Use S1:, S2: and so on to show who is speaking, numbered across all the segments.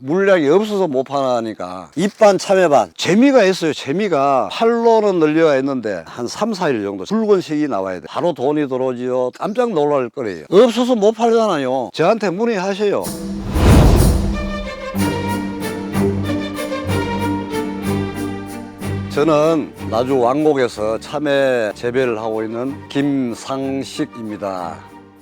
S1: 물량이 없어서 못 파니까 입반 참외반. 재미가 있어요 재미가. 팔로는 늘려가 있는데 한 3, 4일 정도 붉은 색이 나와야 돼. 바로 돈이 들어오지요. 깜짝 놀랄 거래요. 없어서 못 팔잖아요. 저한테 문의하세요. 저는 나주 왕곡에서 참외 재배를 하고 있는 김상식입니다.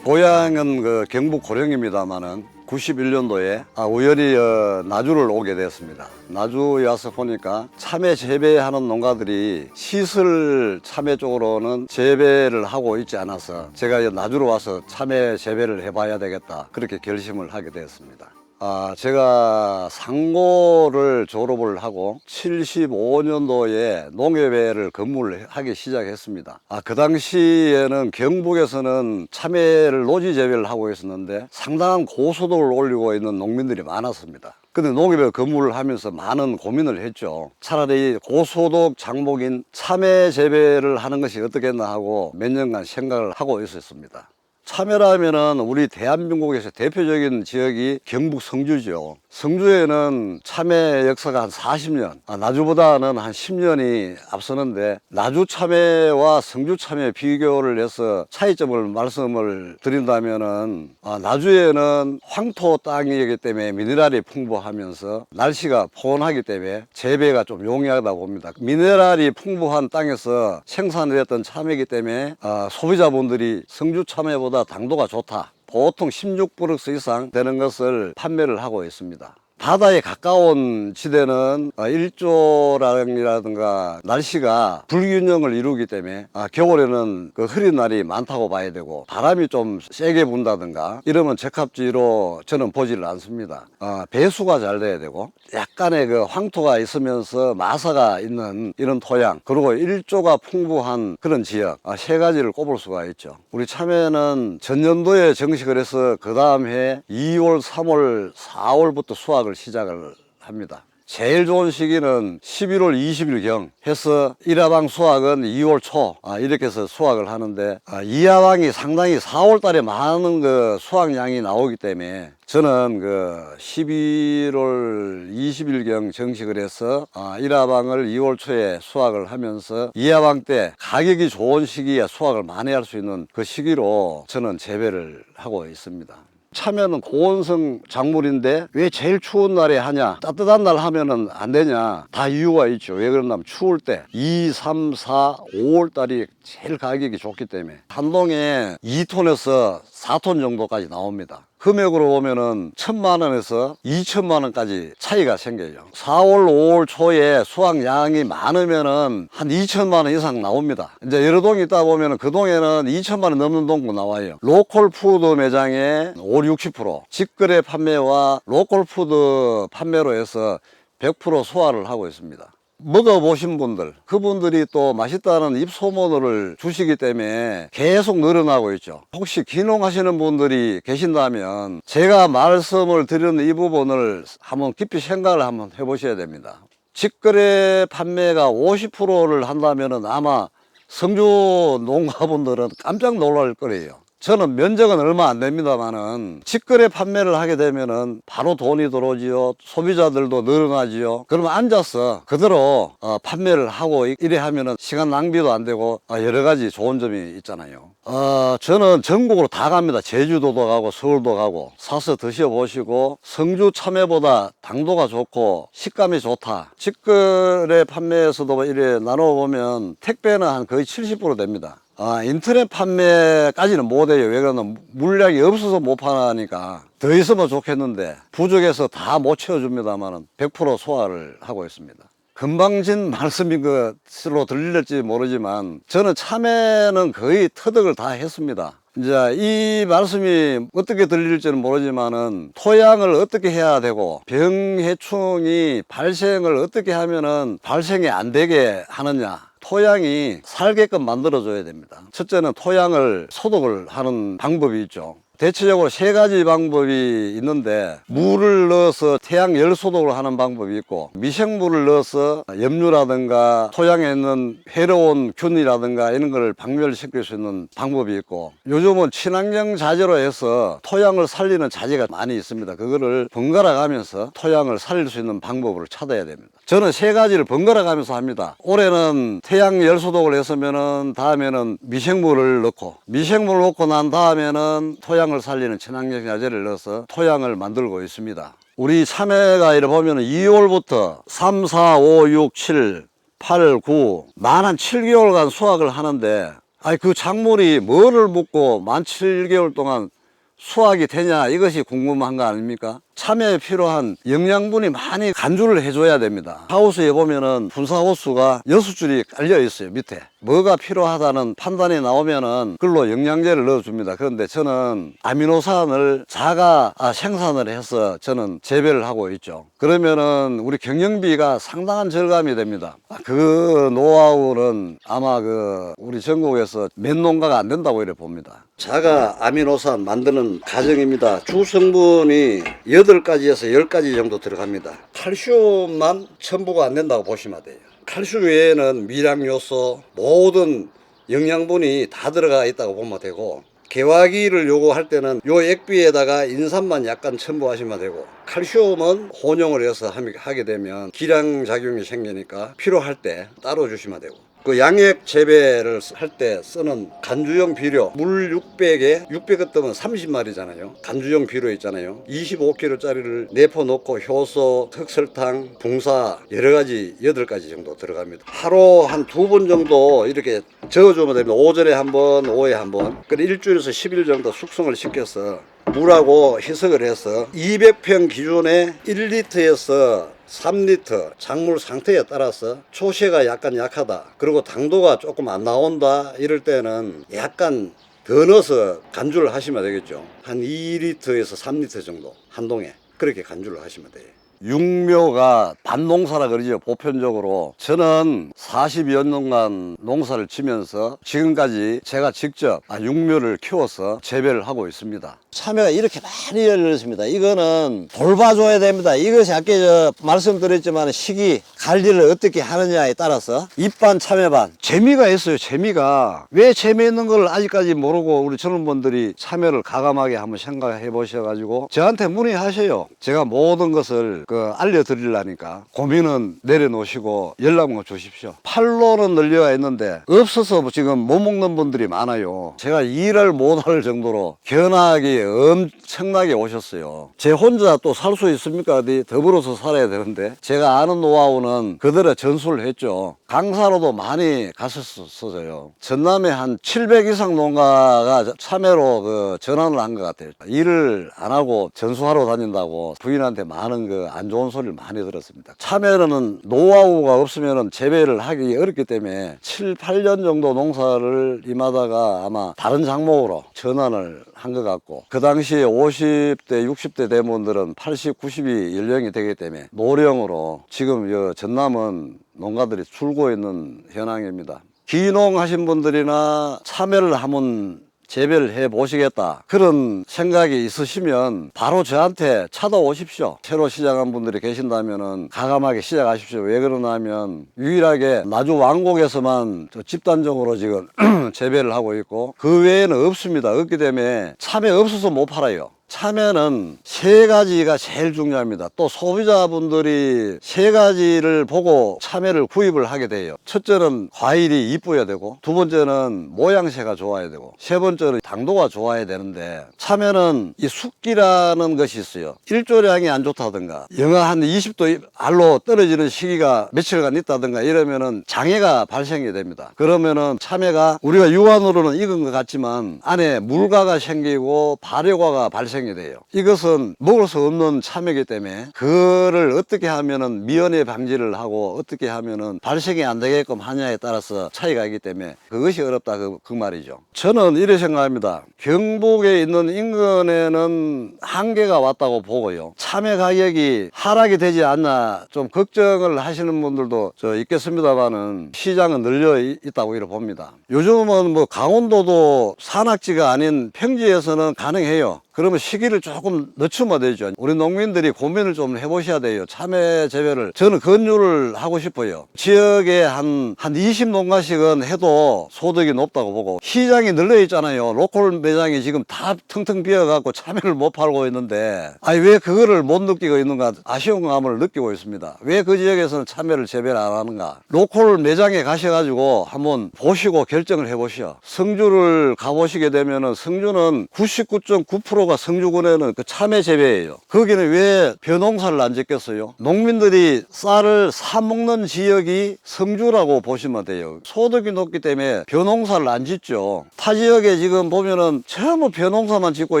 S1: 고향은 그 경북 고령입니다만은 91년도에 아, 우연히 어, 나주를 오게 되었습니다. 나주에 와서 보니까 참외 재배하는 농가들이 시설 참외 쪽으로는 재배를 하고 있지 않아서 제가 이 나주로 와서 참외 재배를 해봐야 되겠다 그렇게 결심을 하게 되었습니다. 아, 제가 상고를 졸업을 하고 75년도에 농협회를 근무를 하기 시작했습니다. 아, 그 당시에는 경북에서는 참외를 노지 재배를 하고 있었는데 상당한 고소득을 올리고 있는 농민들이 많았습니다. 근데 농협에 근무를 하면서 많은 고민을 했죠. 차라리 고소득 장목인 참외 재배를 하는 것이 어떻겠나 하고 몇 년간 생각을 하고 있었습니다. 참외라면은 우리 대한민국에서 대표적인 지역이 경북 성주죠. 성주에는 참외 역사가 한 40년, 아, 나주보다는 한 10년이 앞서는데 나주 참외와 성주 참외 비교를 해서 차이점을 말씀을 드린다면은 아, 나주에는 황토 땅이기 때문에 미네랄이 풍부하면서 날씨가 포근하기 때문에 재배가 좀 용이하다 봅니다. 미네랄이 풍부한 땅에서 생산됐던 참외이기 때문에 아, 소비자분들이 성주 참외보다 당도가 좋다. 보통 16브룩스 이상 되는 것을 판매를 하고 있습니다. 바다에 가까운 지대는 아, 일조량이라든가 날씨가 불균형을 이루기 때문에 아, 겨울에는 그 흐린 날이 많다고 봐야 되고 바람이 좀 세게 분다든가 이러면 적합지로 저는 보지를 않습니다. 아, 배수가 잘 돼야 되고 약간의 그 황토가 있으면서 마사가 있는 이런 토양 그리고 일조가 풍부한 그런 지역 아, 세 가지를 꼽을 수가 있죠. 우리 참외는 전년도에 정식을 해서 그 다음 해 2월, 3월, 4월부터 수확을 시작을 합니다. 제일 좋은 시기는 11월 20일경 해서 1화방 수확은 2월 초 아, 이렇게 해서 수확을 하는데 아, 2화방이 상당히 4월 달에 많은 그 수확량이 나오기 때문에 저는 그 11월 20일경 정식을 해서 아, 1화방을 2월 초에 수확을 하면서 2화방 때 가격이 좋은 시기에 수확을 많이 할 수 있는 그 시기로 저는 재배를 하고 있습니다. 참외는 고온성 작물인데 왜 제일 추운 날에 하냐? 따뜻한 날 하면은 안 되냐? 다 이유가 있죠. 왜 그러냐면 추울 때 2, 3, 4, 5월 달이 제일 가격이 좋기 때문에 한 동에 2톤에서 4톤 정도까지 나옵니다 금액으로 보면은 천만 원에서 2천만 원까지 차이가 생겨요. 4월, 5월 초에 수확량이 많으면은 한 2천만 원 이상 나옵니다. 이제 여러 동이 있다 보면은 그 동에는 2천만 원 넘는 동도 나와요. 로컬 푸드 매장에 5, 60% 직거래 판매와 로컬 푸드 판매로 해서 100% 소화를 하고 있습니다. 먹어보신 분들, 그분들이 또 맛있다는 입소문을 주시기 때문에 계속 늘어나고 있죠. 혹시 기농하시는 분들이 계신다면 제가 말씀을 드리는 이 부분을 한번 깊이 생각을 한번 해보셔야 됩니다. 직거래 판매가 50%를 한다면 아마 성주 농가분들은 깜짝 놀랄 거예요. 저는 면적은 얼마 안 됩니다만은 직거래 판매를 하게 되면은 바로 돈이 들어오지요. 소비자들도 늘어나지요. 그러면 앉아서 그대로 어, 판매를 하고 이- 이래 하면은 시간 낭비도 안 되고 어, 여러 가지 좋은 점이 있잖아요. 어, 저는 전국으로 다 갑니다. 제주도도 가고 서울도 가고 사서 드셔보시고 성주 참외보다 당도가 좋고 식감이 좋다. 직거래 판매에서도 이래 나눠보면 택배는 한 거의 70% 됩니다. 아, 인터넷 판매까지는 못해요. 왜 그러냐면 물량이 없어서 못 파니까 더 있으면 좋겠는데 부족해서 다 못 채워줍니다만은 100% 소화를 하고 있습니다. 금방진 말씀인 것으로 들릴지 모르지만 저는 참외는 거의 터득을 다 했습니다. 이제 이 말씀이 어떻게 들릴지는 모르지만은 토양을 어떻게 해야 되고 병해충이 발생을 어떻게 하면은 발생이 안 되게 하느냐 토양이 살게끔 만들어줘야 됩니다. 첫째는 토양을 소독을 하는 방법이 있죠. 대체적으로 세 가지 방법이 있는데 물을 넣어서 태양 열 소독을 하는 방법이 있고 미생물을 넣어서 염류라든가 토양에 있는 해로운 균이라든가 이런 걸 박멸시킬 수 있는 방법이 있고 요즘은 친환경 자재로 해서 토양을 살리는 자재가 많이 있습니다. 그거를 번갈아 가면서 토양을 살릴 수 있는 방법을 찾아야 됩니다. 저는 세 가지를 번갈아 가면서 합니다. 올해는 태양 열 소독을 했으면은 다음에는 미생물을 넣고 미생물을 넣고 난 다음에는 토양 을 살리는 친환경 자재를 넣어서 토양을 만들고 있습니다. 우리 참외가 이래 보면은 2월부터 3, 4, 5, 6, 7, 8, 9, 만 한 7개월간 수확을 하는데 아니 그 작물이 뭐를 묻고 만 7개월 동안 수확이 되냐 이것이 궁금한 거 아닙니까? 참외에 필요한 영양분이 많이 간주를 해줘야 됩니다. 하우스에 보면은 분사 호수가 여섯 줄이 깔려 있어요 밑에. 뭐가 필요하다는 판단이 나오면은 그걸로 영양제를 넣어줍니다. 그런데 저는 아미노산을 자가 아, 생산을 해서 저는 재배를 하고 있죠. 그러면은 우리 경영비가 상당한 절감이 됩니다. 아, 그 노하우는 아마 그 우리 전국에서 몇 농가가 안 된다고 이래 봅니다. 자가 아미노산 만드는 과정입니다. 주 성분이 8가지에서 10가지 정도 들어갑니다. 칼슘만 첨부가 안 된다고 보시면 돼요. 칼슘 외에는 미량 요소, 모든 영양분이 다 들어가 있다고 보면 되고 개화기를 요구할 때는 요 액비에다가 인삼만 약간 첨부하시면 되고 칼슘은 혼용을 해서 함- 하게 되면 기량 작용이 생기니까 필요할 때 따로 주시면 되고 그 양액 재배를 할 때 쓰는 간주용 비료 물 600에 600을 뜨면 30마리잖아요. 간주용 비료 있잖아요. 25kg짜리를 내포 놓고 효소, 흑설탕, 붕사 여러 가지 8가지 정도 들어갑니다. 하루 한 두 번 정도 이렇게 저어주면 됩니다. 오전에 한 번 오후에 한 번. 그리고 일주일에서 10일 정도 숙성을 시켜서 물하고 희석을 해서 200평 기준에 1리터에서 3리터 작물 상태에 따라서 초시가 약간 약하다. 그리고 당도가 조금 안 나온다. 이럴 때는 약간 더 넣어서 간주를 하시면 되겠죠. 한 2리터에서 3리터 정도 한 동에 그렇게 간주를 하시면 돼요. 육묘가 반농사라 그러죠 보편적으로. 저는 40여 년간 농사를 지면서 지금까지 제가 직접 아, 육묘를 키워서 재배를 하고 있습니다 참외가 이렇게 많이 열렸습니다. 이거는 돌봐줘야 됩니다. 이것이 아까 저 말씀드렸지만 시기 관리를 어떻게 하느냐에 따라서 잎반 참외반. 재미가 있어요 재미가. 왜 재미있는 걸 아직까지 모르고 우리 젊은 분들이 참외를 가감하게 한번 생각해 보셔가지고 저한테 문의하세요. 제가 모든 것을 그 알려드리려니까 고민은 내려놓으시고 연락만 주십시오. 팔로는 늘려야 있는데 없어서 지금 못 먹는 분들이 많아요. 제가 일을 못 할 정도로 견학이 엄청나게 오셨어요. 제 혼자 또 살 수 있습니까? 어디 더불어서 살아야 되는데. 제가 아는 노하우는 그들의 전수를 했죠. 강사로도 많이 갔었어요. 전남에 한 700 이상 농가가 참외로 그 전환을 한 것 같아요. 일을 안 하고 전수하러 다닌다고 부인한테 많은 그 안 좋은 소리를 많이 들었습니다. 참외는 노하우가 없으면 재배를 하기 어렵기 때문에 7, 8년 정도 농사를 임하다가 아마 다른 작목으로 전환을 한 것 같고 그 당시에 50대 60대 대무원들은 80, 90이 연령이 되기 때문에 노령으로 지금 여 전남은 농가들이 줄고 있는 현황입니다. 기농 하신 분들이나 참외를 한번 재배를 해 보시겠다. 그런 생각이 있으시면 바로 저한테 찾아오십시오. 새로 시작한 분들이 계신다면은 가감하게 시작하십시오. 왜 그러냐면 유일하게 나주 왕곡에서만 저 집단적으로 지금 재배를 하고 있고 그 외에는 없습니다. 없기 때문에 참외 없어서 못 팔아요 참외는 세 가지가 제일 중요합니다. 또 소비자분들이 세 가지를 보고 참외를 구입을 하게 돼요. 첫째는 과일이 이뻐야 되고, 두 번째는 모양새가 좋아야 되고, 세 번째는 당도가 좋아야 되는데, 참외는 이 숙기라는 것이 있어요. 일조량이 안 좋다든가, 영하 한 20도 알로 떨어지는 시기가 며칠간 있다든가 이러면은 장애가 발생이 됩니다. 그러면은 참외가 우리가 육안으로는 익은 것 같지만 안에 물가가 생기고 발효과가 발생 발생이 돼요. 이것은 먹을 수 없는 참이기 때문에 그거를 어떻게 하면은 미연에 방지를 하고 어떻게 하면은 발생이 안 되게끔 하냐에 따라서 차이가 있기 때문에 그것이 어렵다 그, 그 말이죠. 저는 이렇게 생각합니다. 경북에 있는 인근에는 한계가 왔다고 보고요. 참외 가격이 하락이 되지 않나 좀 걱정을 하시는 분들도 저 있겠습니다만은 시장은 늘려 이- 있다고 이렇게 봅니다. 요즘은 뭐 강원도도 산악지가 아닌 평지에서는 가능해요. 그러면 시기를 조금 늦추면 되죠. 우리 농민들이 고민을 좀 해보셔야 돼요. 참외 재배를. 저는 건류를 하고 싶어요. 지역에 한, 한 20농가씩은 해도 소득이 높다고 보고 시장이 늘려 있잖아요. 로컬 매장이 지금 다 텅텅 비어갖고 참외를 못 팔고 있는데 아니 왜 그거를 못 느끼고 있는가 아쉬운 감을 느끼고 있습니다. 왜 그 지역에서는 참외를 재배를 안 하는가. 로컬 매장에 가셔가지고 한번 보시고 결정을 해보시오. 성주를 가보시게 되면은 성주는 99.9%가 성주군에는 그 참외 재배예요. 거기는 왜 벼농사를 안 짓겠어요? 농민들이 쌀을 사 먹는 지역이 성주라고 보시면 돼요. 소득이 높기 때문에 벼농사를 안 짓죠. 타 지역에 지금 보면은 전부 벼농사만 짓고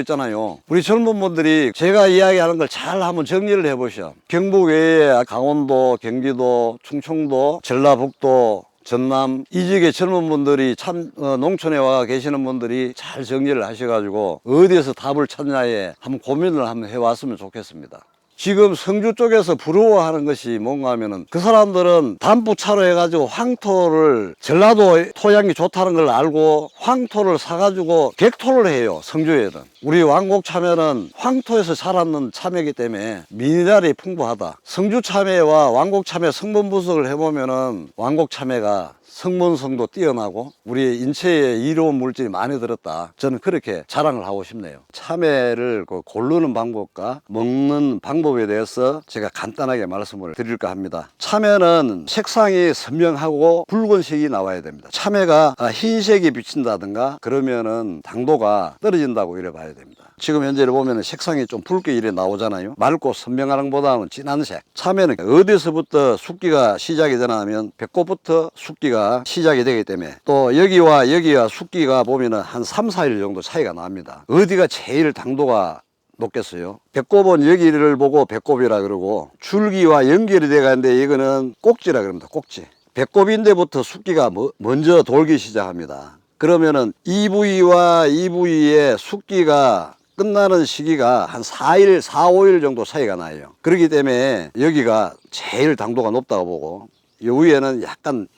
S1: 있잖아요. 우리 젊은 분들이 제가 이야기하는 걸 잘 한번 정리를 해보시오. 경북 외에 강원도, 경기도, 충청도, 전라북도, 전남 이 지역의 젊은 분들이 참 어, 농촌에 와 계시는 분들이 잘 정리를 하셔가지고 어디에서 답을 찾냐에 한번 고민을 한번 해왔으면 좋겠습니다. 지금 성주 쪽에서 부러워하는 것이 뭔가 하면은 그 사람들은 담부차로 해가지고 황토를 전라도 토양이 좋다는 걸 알고 황토를 사가지고 객토를 해요 성주에는 우리 왕곡 참외는 황토에서 자랐는 참외이기 때문에 미네랄이 풍부하다 성주 참외와 왕곡 참외 성분 분석을 해보면은 왕곡 참외가 성분성도 뛰어나고 우리 인체에 이로운 물질이 많이 들었다. 저는 그렇게 자랑을 하고 싶네요. 참외를 그 고르는 방법과 먹는 방법에 대해서 제가 간단하게 말씀을 드릴까 합니다. 참외는 색상이 선명하고 붉은색이 나와야 됩니다. 참외가 아, 흰색이 비친다든가 그러면은 당도가 떨어진다고 이래 봐야 됩니다. 지금 현재를 보면 색상이 좀 붉게 이래 나오잖아요. 맑고 선명한 것보다는 진한 색. 참외는 어디서부터 숙기가 시작이 되냐면 배꼽부터 숙기가 시작이 되기 때문에 또 여기와 여기와 숙기가 보면은 한 3, 4일 정도 차이가 납니다. 어디가 제일 당도가 높겠어요. 배꼽은 여기를 보고 배꼽이라 그러고 줄기와 연결이 돼 가는데 이거는 꼭지라 그럽니다. 꼭지. 배꼽인데부터 숙기가 뭐- 먼저 돌기 시작합니다. 그러면은 이 부위의 숙기가 끝나는 시기가 한 4일, 4, 5일 정도 차이가 나요. 그렇기 때문에 여기가 제일 당도가 높다고 보고 이 위에는 약간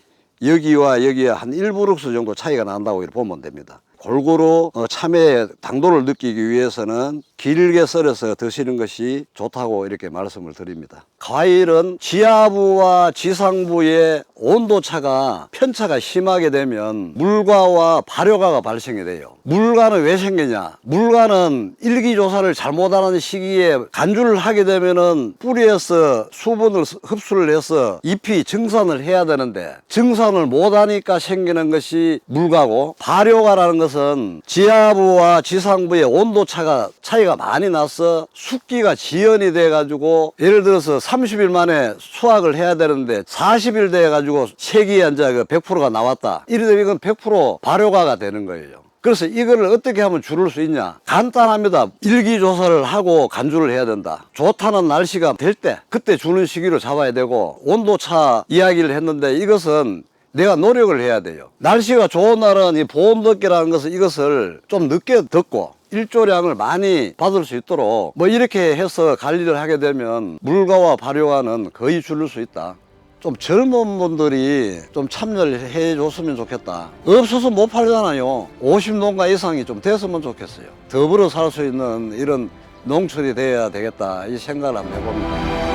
S1: 여기와 여기와 한 1브룩스 정도 차이가 난다고 보면 됩니다. 골고루 어, 참외의 당도를 느끼기 위해서는 길게 썰어서 드시는 것이 좋다고 이렇게 말씀을 드립니다. 과일은 지하부와 지상부의 온도차가 편차가 심하게 되면 물과와 발효가가 발생이 돼요. 물과는 왜 생기냐? 물과는 일기조사를 잘못하는 시기에 간주를 하게 되면은 뿌리에서 수분을 흡수를 해서 잎이 증산을 해야 되는데 증산을 못하니까 생기는 것이 물과고 발효가라는 것은 지하부와 지상부의 온도차가 차이가 많이 나서 숙기가 지연이 돼 가지고 예를 들어서 30일 만에 수확을 해야 되는데 40일 돼 가지고 색이 이제 그 100%가 나왔다. 이러면 이건 100% 발효가가 되는 거예요. 그래서 이거를 어떻게 하면 줄일 수 있냐? 간단합니다. 일기조사를 하고 간주를 해야 된다. 좋다는 날씨가 될 때, 그때 주는 시기로 잡아야 되고, 온도차 이야기를 했는데 이것은 내가 노력을 해야 돼요. 날씨가 좋은 날은 이 보온덮개라는 것은 이것을 좀 늦게 덮고, 일조량을 많이 받을 수 있도록 뭐 이렇게 해서 관리를 하게 되면 물가와 발효가는 거의 줄일 수 있다. 좀 젊은 분들이 좀 참여를 해 줬으면 좋겠다. 없어서 못 팔잖아요. 50농가 이상이 좀 됐으면 좋겠어요. 더불어 살 수 있는 이런 농촌이 돼야 되겠다. 이 생각을 한번 해봅니다.